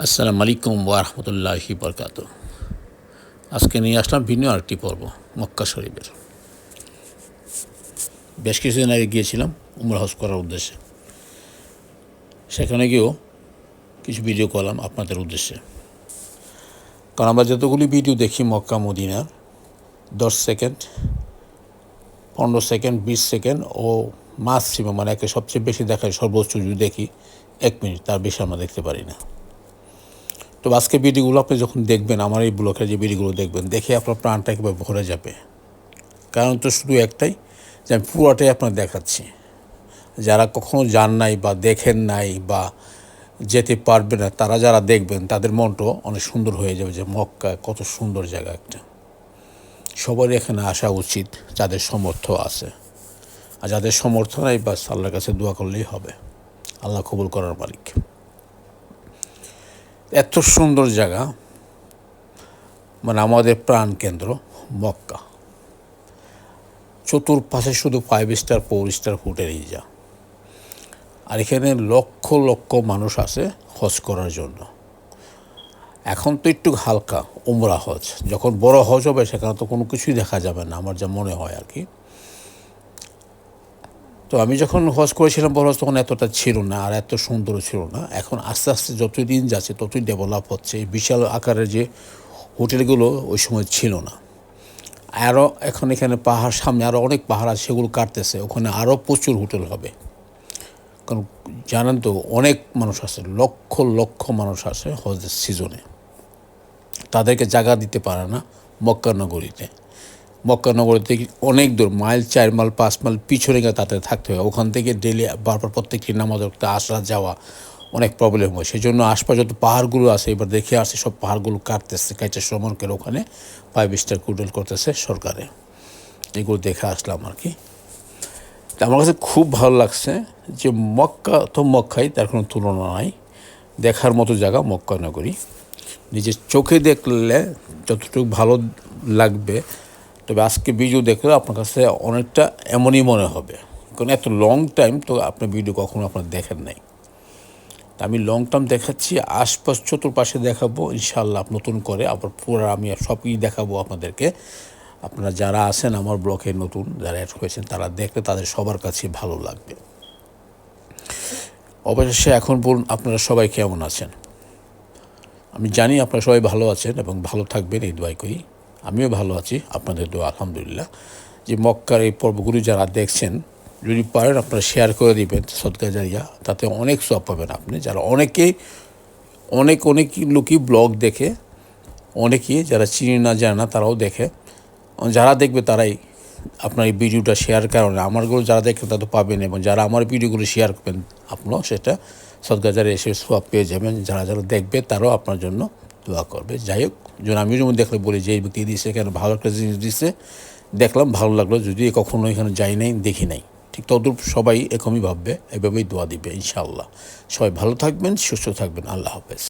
আসসালামু আলাইকুম ওয়ারহমতুল্লাহি বরকাত আজকে নিয়ে আসলাম ভিন্ন আরেকটি পর্ব, মক্কা শরীফের। বেশ কিছুদিন আগে গিয়েছিলাম উমর হজ করার উদ্দেশ্যে। সেখানে গিয়েও কিছু ভিডিও করলাম আপনাদের উদ্দেশ্যে। কারণ আমরা যতগুলি ভিডিও দেখি মক্কা মদিনার দশ সেকেন্ড, পনেরো সেকেন্ড, বিশ সেকেন্ড ও ম্যাক্সিমাম মানে একে সবচেয়ে বেশি দেখায় সর্বোচ্চ যদি দেখি এক মিনিট, তার বেশি আমরা দেখতে পারি না। তো আজকে ভিডিওগুলো আপনি যখন দেখবেন, আমার এই ব্লকের যে ভিডিওগুলো দেখবেন, দেখে আপনার প্রাণটা একেবারে ভরে যাবে। কারণ তো শুধু একটাই, যে আমি পুরোটাই আপনার দেখাচ্ছি। যারা কখনো যান নাই বা দেখেন নাই বা যেতে পারবে না, তারা যারা দেখবেন, তাদের মনটাও অনেক সুন্দর হয়ে যাবে যে মক্কা কত সুন্দর জায়গা একটা। সবারই এখানে আসা উচিত, যাদের সমর্থ আছে। আর যাদের সমর্থ নাই বা আল্লাহর কাছে দোয়া করলেই হবে। আল্লাহ কবুল করার মালিক। এত সুন্দর জায়গা। মানে আমাদের প্রাণ কেন্দ্র, মক্কা। চতুর্পাশে শুধু ফাইভ স্টার ফোর স্টার হোটেলই যা। আর এখানে লক্ষ লক্ষ মানুষ আসে হজ করার জন্য। এখন তো একটু হালকা, উমরা হজ। যখন বড় হজ হবে, সেখানে তো কোনো কিছুই দেখা যাবে না, আমার যা মনে হয় আর কি। তো আমি যখন হজ করেছিলাম বড় তখন এতটা ছিল না আর এত সুন্দর ছিল না। এখন আস্তে আস্তে যতই দিন যাচ্ছে, ততই ডেভেলপ হচ্ছে। বিশাল আকারের যে হোটেলগুলো ওই সময় ছিল না। আরও এখন এখানে পাহাড় সামনে আরও অনেক পাহাড় আছে, সেগুলো কাটতেছে। ওখানে আরও প্রচুর হোটেল হবে। কারণ জানেন তো, অনেক মানুষ আছে, লক্ষ লক্ষ মানুষ আসে হজের সিজনে তাদেরকে জায়গা দিতে পারে না মক্কা নগরীতে। মক্কা নগরী থেকে অনেক দূর, মাইল চার মাইল, পাঁচ মাইল পিছনে গিয়ে তাতে থাকতে হয়। ওখান থেকে ডেলি বারবার প্রত্যেকটি নামাজ রক্তে আসা যাওয়া অনেক প্রবলেম হয়। সেই জন্য আশপাশ যত পাহাড়গুলো আছে, এবার দেখে আসছে, সব পাহাড়গুলো কাটতেছে কাইচা শ্রমণকের ওখানে ফাইভ স্টার কুডল করতেছে সরকারে। এগুলো দেখে আসলাম আর কি। আমার কাছে খুব ভালো লাগছে যে মক্কা তো মক্কাই, তার কোনো তুলনা নাই। দেখার মতো জায়গা মক্কা নগরী নিজের চোখে দেখলে যতটুকু ভালো লাগবে তবে আজকে ভিডিও দেখলে আপনার কাছে অনেকটা এমনই মনে হবে। কারণ এত লং টাইম তো আপনার ভিডিও কখনো আপনার দেখেন নাই। তা আমি লং টার্ম দেখাচ্ছি, আশপাশ চতুর্পাশে দেখাবো ইনশাল্লাহ নতুন করে আবার পুরো আমি সবই দেখাবো আপনাদেরকে। আপনারা যারা আছেন আমার ব্লকে নতুন, যারা অ্যাড হয়েছেন, তারা দেখলে তাদের সবার কাছে ভালো লাগবে। অবশেষে এখন বলুন, আপনারা সবাই কেমন আছেন? আমি জানি আপনারা সবাই ভালো আছেন এবং ভালো থাকবেন, এই দোয়াই করি। আমিও ভালো আছি, আপনাদের দোয়া, আলহামদুলিল্লাহ। যে মক্কার এই পর্বগুলি যারা দেখছেন, যদি পারেন আপনারা শেয়ার করে দিবেন, সদকা জারিয়া। তাতে অনেক সব পাবেন আপনি। যারা অনেকেই, অনেক অনেক লোকই ব্লগ দেখে, অনেকেই যারা চিনি না, জানে না, তারাও দেখে। যারা দেখবে তারাই আপনার এই ভিডিওটা শেয়ার কারণে। আমারগুলো যারা দেখেন তা তো পাবেন এবং যারা আমার ভিডিওগুলো শেয়ার করবেন, আপনারাও সেটা সদগাজারে এসে সব পেয়ে যাবেন। যারা যারা দেখবে তারাও আপনার জন্য দোয়া করবে। যাই হোক আমি যেমন দেখলে বলি যে, এই ব্যক্তি দিয়েছে এখানে ভালো একটা জিনিস দিচ্ছে দেখলাম ভালো লাগল যদি কখনো এখানে যাই নাই, দেখি নাই। ঠিক তদ্রূপ সবাই এরকমই ভাববে, এভাবেই দোয়া দিবে, ইনশাআল্লাহ। সবাই ভালো থাকবেন, সুস্থ থাকবেন, আল্লাহ হাফেজ।